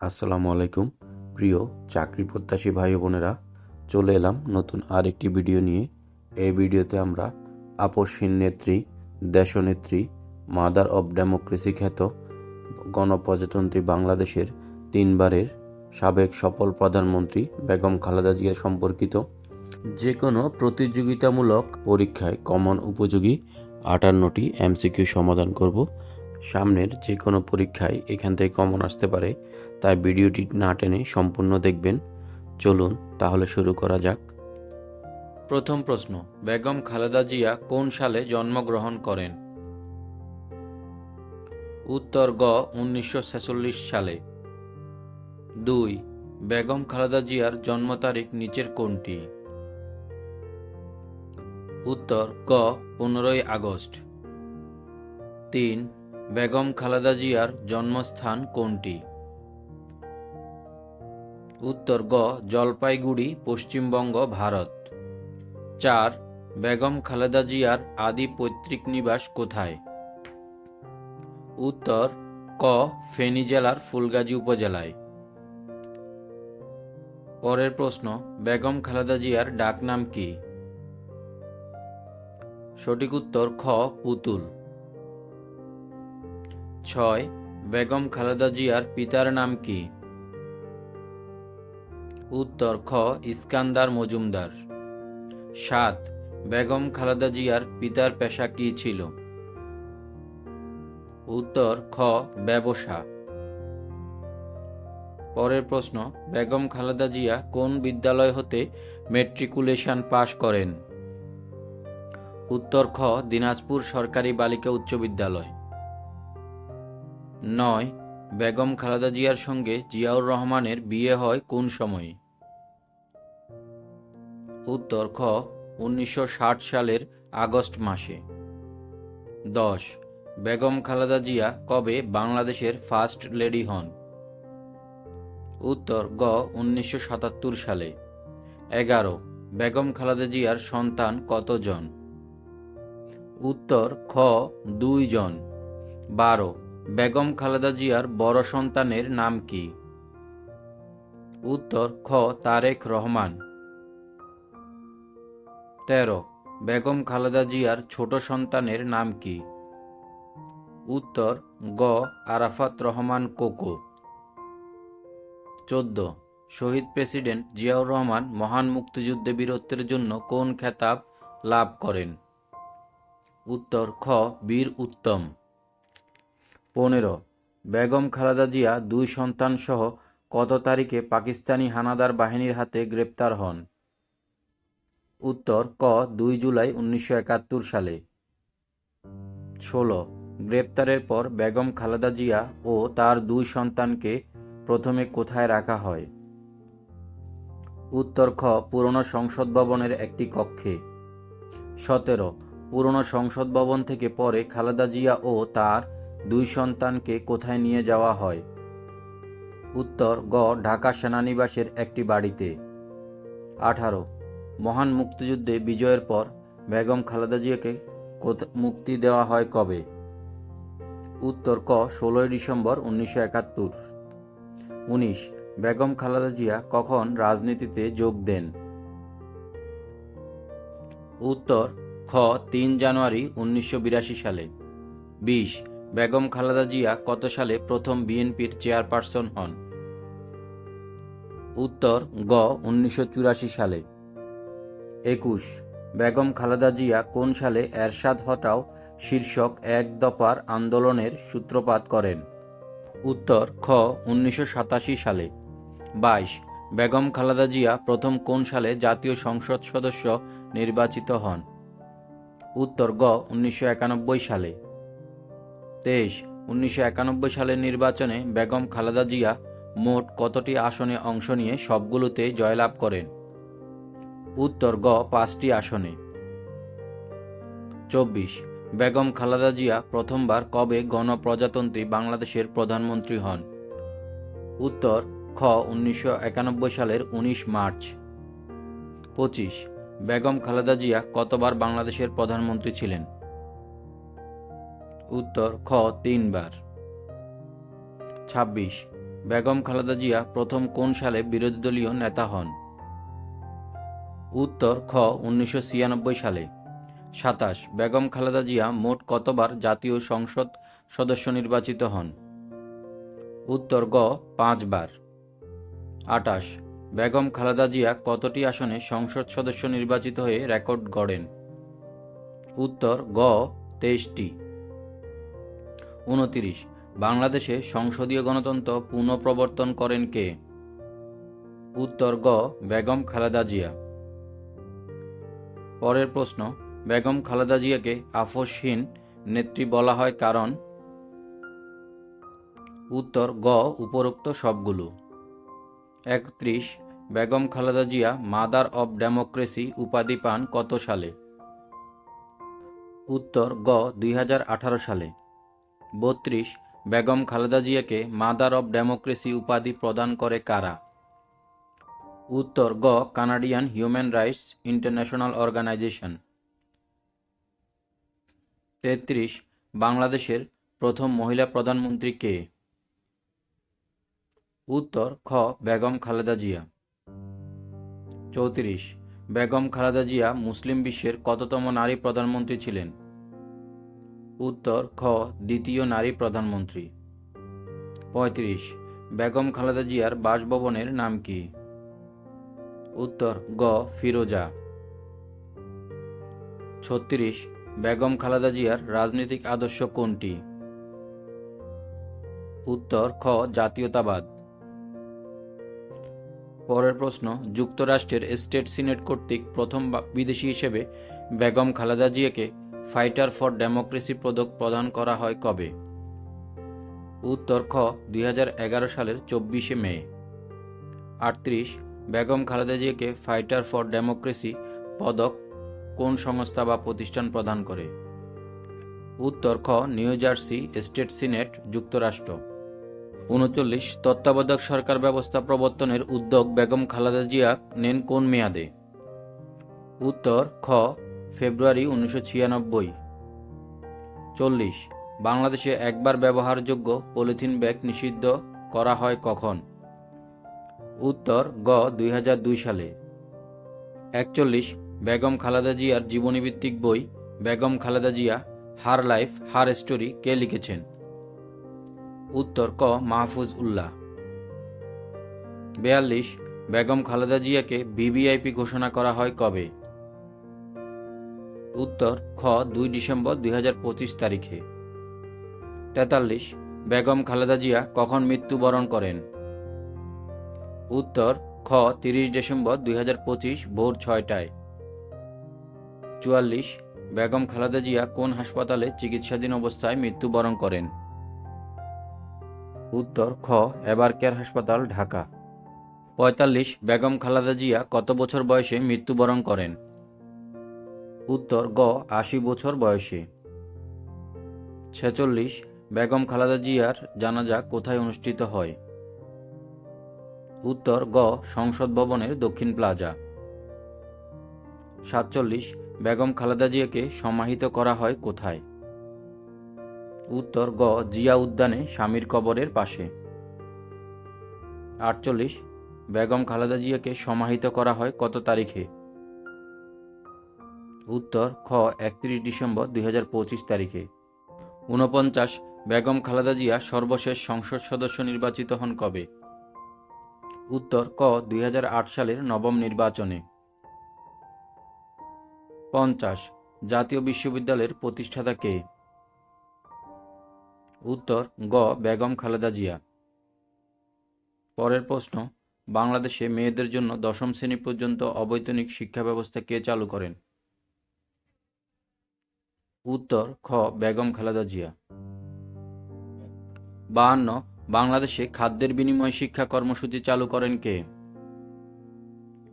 আসসালামু আলাইকুম। প্রিয় চাকরি প্রত্যাশী ভাই বোনেরা, চলে এলাম নতুন আরেকটি ভিডিও নিয়ে। এই ভিডিওতে আমরা আপসহীন নেত্রী, দেশনেত্রী, মাদার অব ডেমোক্রেসি খ্যাত গণপ্রজাতন্ত্রী বাংলাদেশের তিনবারের সাবেক সফল প্রধানমন্ত্রী বেগম খালেদা জিয়া সম্পর্কিত যে কোনো প্রতিযোগিতামূলক পরীক্ষায় কমন উপযোগী আটান্নটি এমসিকিউ সমাধান করব। সামনের যে কোনো পরীক্ষায় এখান থেকে কমন আসতে পারে তাই ভিডিওটি না টেনে সম্পূর্ণ দেখবেন। চলুন তাহলে শুরু করা যাক। প্রথম প্রশ্ন, বেগম খালেদা জিয়া কোন সালে জন্মগ্রহণ করেন? উত্তর, গ, উনিশশো ছেচল্লিশ সালে। দুই, বেগম খালেদা জিয়ার জন্ম তারিখ নিচের কোনটি? উত্তর, গ, পনেরোই আগস্ট। তিন, বেগম খালেদা জিয়ার জন্মস্থান কোনটি? উত্তর গ, জলপাইগুড়ি, পশ্চিমবঙ্গ, ভারত। চার, বেগম খালেদা জিয়ার আদি পৈতৃক নিবাস কোথায়? উত্তর, ক, ফেনী জেলার ফুলগাজী উপজেলায়। পরের প্রশ্ন, বেগম খালেদা জিয়ার ডাকনাম কি? সঠিক উত্তর, খ, পুতুল। ছয়, বেগম খালেদা জিয়ার পিতার নাম কি? উত্তর, খ, ইস্কান্দার মজুমদার। সাত, বেগম খালেদা জিয়ার পিতার পেশা কি ছিল? উত্তর, খ, ব্যবসা। পরের প্রশ্ন, বেগম খালেদা জিয়া কোন বিদ্যালয় হতে মেট্রিকুলেশন পাশ করেন? উত্তর, খ, দিনাজপুর সরকারি বালিকা উচ্চ বিদ্যালয়। নয় বেগম খালেদা জিয়ার সঙ্গে জিয়াউর রহমানের বিয়ে হয় কোন সময়ে? উত্তর, খ, উনিশশো ষাট সালের আগস্ট মাসে। দশ, বেগম খালেদা জিয়া কবে বাংলাদেশের ফার্স্ট লেডি হন? উত্তর, গ, উনিশশো সাতাত্তর সালে। এগারো, বেগম খালেদা জিয়ার সন্তান কতজন? উত্তর, খ দুই জন বারো বেগম খালেদা জিয়ার বড় সন্তানের নাম কি? উত্তর, খ, তারেক রহমান। তেরো, বেগম খালেদা জিয়ার ছোট সন্তানের নাম কি? উত্তর, গ, আরাফাত রহমান কোকো। চোদ্দ, শহীদ প্রেসিডেন্ট জিয়াউর রহমান মহান মুক্তিযুদ্ধে বীরত্বের জন্য কোন খেতাব লাভ করেন? উত্তর, খ, বীর উত্তম। পনেরো। বেগম খালেদা জিয়া দুই সন্তানসহ কত তারিখে পাকিস্তানি হানাদার বাহিনীর হাতে গ্রেপ্তার হন? উত্তর, ক, দুই জুলাই উনিশশো একাত্তর সালে। ষোলো, গ্রেপ্তারের পর বেগম খালেদা জিয়া ও তার দুই সন্তানকে প্রথমে কোথায় রাখা হয়? উত্তর, খ, পুরনো সংসদ ভবনের একটি কক্ষে। সতেরো, পুরনো সংসদ ভবন থেকে পরে খালেদা জিয়া ও তার দুই সন্তানকে কোথায় নিয়ে যাওয়া হয়? উত্তর, গ, ঢাকা সেনানিবাসের একটি বাড়িতে। আঠারো, মহান মুক্তিযুদ্ধে বিজয়ের পর বেগম খালেদা জিয়াকে মুক্তি দেওয়া হয় কবে? উত্তর, ক, ষোলোই ডিসেম্বর উনিশশো একাত্তর। উনিশ, বেগম খালেদা জিয়া কখন রাজনীতিতে যোগ দেন? উত্তর, খ, তিন জানুয়ারি উনিশশো বিরাশি সালে। বিশ বেগম খালেদা জিয়া কত সালে প্রথম বিএনপির চেয়ারপারসন হন? উত্তর, গ, উনিশশো চুরাশি সালে। একুশ, বেগম খালেদা জিয়া কোন সালে এরশাদ হটাও শীর্ষক এক দফার আন্দোলনের সূত্রপাত করেন? উত্তর, খ, উনিশশো সাতাশি সালে। বাইশ, বেগম খালেদা জিয়া প্রথম কোন সালে জাতীয় সংসদ সদস্য নির্বাচিত হন? উত্তর, গ, উনিশশো একানব্বই সালে। তেইশ, উনিশশো সালের নির্বাচনে বেগম খালেদা জিয়া মোট কতটি আসনে অংশ নিয়ে সবগুলোতে জয়লাভ করেন? উত্তর, গ, পাঁচটি আসনে। চব্বিশ, বেগম খালেদা জিয়া প্রথমবার কবে গণপ্রজাতন্ত্রী বাংলাদেশের প্রধানমন্ত্রী হন? উত্তর, খ, উনিশশো একানব্বই সালের ১৯ মার্চ। পঁচিশ, বেগম খালেদা জিয়া কতবার বাংলাদেশের প্রধানমন্ত্রী ছিলেন? উত্তর, খ, তিনবার। ছাব্বিশ, বেগম খালেদা জিয়া প্রথম কোন সালে বিরোধী দলীয় নেতা হন? উত্তর, খ, উনিশশো ছিয়ানব্বই সালে। সাতাশ, বেগম খালেদা জিয়া মোট কতবার জাতীয় সংসদ সদস্য নির্বাচিত হন? উত্তর, গ, পাঁচবার। আটাশ, বেগম খালেদা জিয়া কতটি আসনে সংসদ সদস্য নির্বাচিত হয়ে রেকর্ড গড়েন? উত্তর, গ, তেইশটি। উনতিরিশ। বাংলাদেশে সংসদীয় গণতন্ত্র পুনঃপ্রবর্তন করেন কে? উত্তর গ, বেগম খালেদা জিয়া। পরের প্রশ্ন, বেগম খালেদা জিয়াকে আপোষহীন নেত্রী বলা হয় কারণ? উত্তর গ, উপরোক্ত সবগুলো। একত্রিশ, Begum Khaleda Zia mother of democracy উপাধি পান কত সালে? উত্তর গ, দুই হাজার আঠারো সালে। বত্রিশ, বেগম খালেদা জিয়াকে মাদার অব ডেমোক্রেসি উপাধি প্রদান করে কারা? উত্তর, গ, Canadian human rights international organisation. তেত্রিশ, বাংলাদেশের প্রথম মহিলা প্রধানমন্ত্রী কে? উত্তর, খ, বেগম খালেদা জিয়া। চৌত্রিশ, বেগম খালেদা জিয়া মুসলিম বিশ্বের কততম নারী প্রধানমন্ত্রী ছিলেন? উত্তর, খ, দ্বিতীয় নারী প্রধানমন্ত্রী। পঁয়ত্রিশ, বেগম খালেদা জিয়ার বাসভবনের নাম কি? উত্তর, গ, ফিরোজা। ছত্রিশ, বেগম খালেদা জিয়ার রাজনৈতিক আদর্শ কোনটি? উত্তর, খ, জাতীয়তাবাদ। পরের প্রশ্ন, যুক্তরাষ্ট্রের স্টেট সিনেট কর্তৃক প্রথম বিদেশি হিসেবে বেগম খালেদা জিয়াকে ফাইটার ফর ডেমোক্রেসি পদক প্রদান করা হয় কবে? উত্তর খ, দুই হাজার এগারো সালের চব্বিশে মে। আটত্রিশ, বেগম খালেদা জিয়াকে ফাইটার ফর ডেমোক্রেসি পদক কোন সংস্থা বা প্রতিষ্ঠান প্রদান করে? উত্তর খ, নিউ জার্সি স্টেট সিনেট, যুক্তরাষ্ট্র। উনচল্লিশ, তত্ত্বাবধায়ক সরকার ব্যবস্থা প্রবর্তনের উদ্যোগ বেগম খালেদা জিয়া নেন কোন মেয়াদে? উত্তর খ ফেব্রুয়ারি উনিশশো ছিয়ানব্বই। চল্লিশ, বাংলাদেশে একবার ব্যবহারযোগ্য পলিথিন ব্যাগ নিষিদ্ধ করা হয় কখন? উত্তর, গ, দুই হাজার দুই সালে। একচল্লিশ, বেগম খালেদা জিয়ার জীবনীভিত্তিক বই Begum Khaleda Zia, her life, her story কে লিখেছেন? উত্তর, ক, মাহফুজ উল্লাহ। বেয়াল্লিশ, বেগম খালেদা জিয়াকে ভিভিআইপি ঘোষণা করা হয় কবে? উত্তর, খ, দুই ডিসেম্বর দুই হাজার পঁচিশ তারিখে। তেতাল্লিশ, বেগম খালেদা জিয়া কখন মৃত্যুবরণ করেন? উত্তর, খ, তিরিশ ডিসেম্বর দুই হাজার পঁচিশ ভোর ছয়টায়। চুয়াল্লিশ, বেগম খালেদা জিয়া কোন হাসপাতালে চিকিৎসাধীন অবস্থায় মৃত্যুবরণ করেন? উত্তর, খ, এবার কেয়ার হাসপাতাল, ঢাকা। পঁয়তাল্লিশ, বেগম খালেদা জিয়া কত বছর বয়সে মৃত্যুবরণ করেন? উত্তর, গ, আশি বছর বয়সে। ছেচল্লিশ, বেগম খালেদা জিয়ার জানাজা কোথায় অনুষ্ঠিত হয়। উত্তর, গ, সংসদ ভবনের দক্ষিণ প্লাজা। সাতচল্লিশ, বেগম খালেদা জিয়াকে সমাহিত করা হয় কোথায়? উত্তর, গ, জিয়া উদ্যানে স্বামীর কবরের পাশে। আটচল্লিশ, বেগম খালেদা জিয়াকে সমাহিত করা হয় কত তারিখে? উত্তর, খ, একত্রিশ ডিসেম্বর দুই হাজার পঁচিশ তারিখে। ঊনপঞ্চাশ বেগম খালেদা জিয়া সর্বশেষ সংসদ সদস্য নির্বাচিত হন কবে? উত্তর, ক, দুই হাজার আট সালের নবম নির্বাচনে। পঞ্চাশ, জাতীয় বিশ্ববিদ্যালয়ের প্রতিষ্ঠাতা কে? উত্তর, গ, বেগম খালেদা জিয়া। পরের প্রশ্ন, বাংলাদেশে মেয়েদের জন্য দশম শ্রেণি পর্যন্ত অবৈতনিক শিক্ষা ব্যবস্থা কে চালু করেন? উত্তর, খ, বেগম খালেদা জিয়া। বাহান্ন বাংলাদেশে খাদ্যের বিনিময় শিক্ষা কর্মসূচি চালু করেন কে?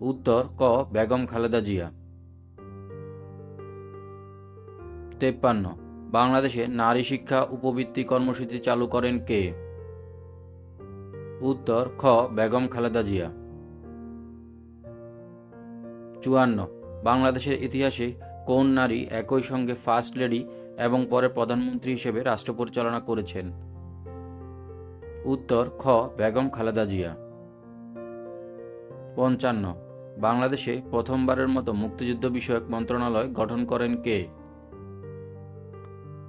উত্তর, ক, বেগম খালেদা জিয়া। তেপ্পান্ন, বাংলাদেশে নারী শিক্ষা উপবৃত্তি কর্মসূচি চালু করেন কে? উত্তর, খ, বেগম খালেদা জিয়া। চুয়ান্ন, বাংলাদেশের ইতিহাসে কোন নারী একই সঙ্গে ফার্স্ট লেডি এবং পরে প্রধানমন্ত্রী হিসেবে রাষ্ট্র পরিচালনা করেছেন? উত্তর, খ, বেগম খালেদা জিয়া। পঞ্চান্ন, বাংলাদেশে প্রথমবারের মতো মুক্তিযুদ্ধ বিষয়ক মন্ত্রণালয় গঠন করেন কে?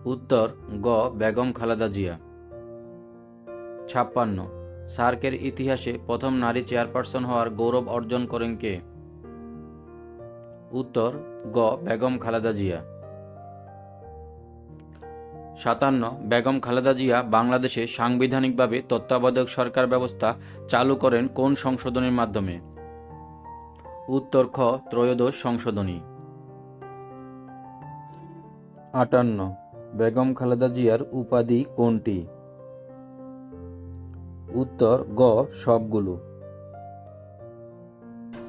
উত্তর, গ, বেগম খালেদা জিয়া। ছাপ্পান্ন, সার্কের ইতিহাসে প্রথম নারী চেয়ারপারসন হওয়ার গৌরব অর্জন করেন কে? উত্তর, গ, বেগম খালেদা জিয়া। সাতান্ন, বেগম খালেদা জিয়া বাংলাদেশে সাংবিধানিকভাবে তত্ত্বাবধায়ক সরকার ব্যবস্থা চালু করেন কোন সংশোধনীর মাধ্যমে? উত্তর, খ, ত্রয়োদশ সংশোধনী। আটান্ন, বেগম খালেদা জিয়ার উপাধি কোনটি? উত্তর, গ, সবগুলো।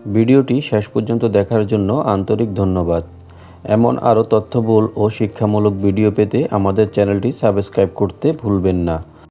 ভিডিওটি শেষ পর্যন্ত দেখার জন্য আন্তরিক ধন্যবাদ। এমন আরও তথ্যবহুল ও শিক্ষামূলক ভিডিও পেতে আমাদের চ্যানেলটি সাবস্ক্রাইব করতে ভুলবেন না।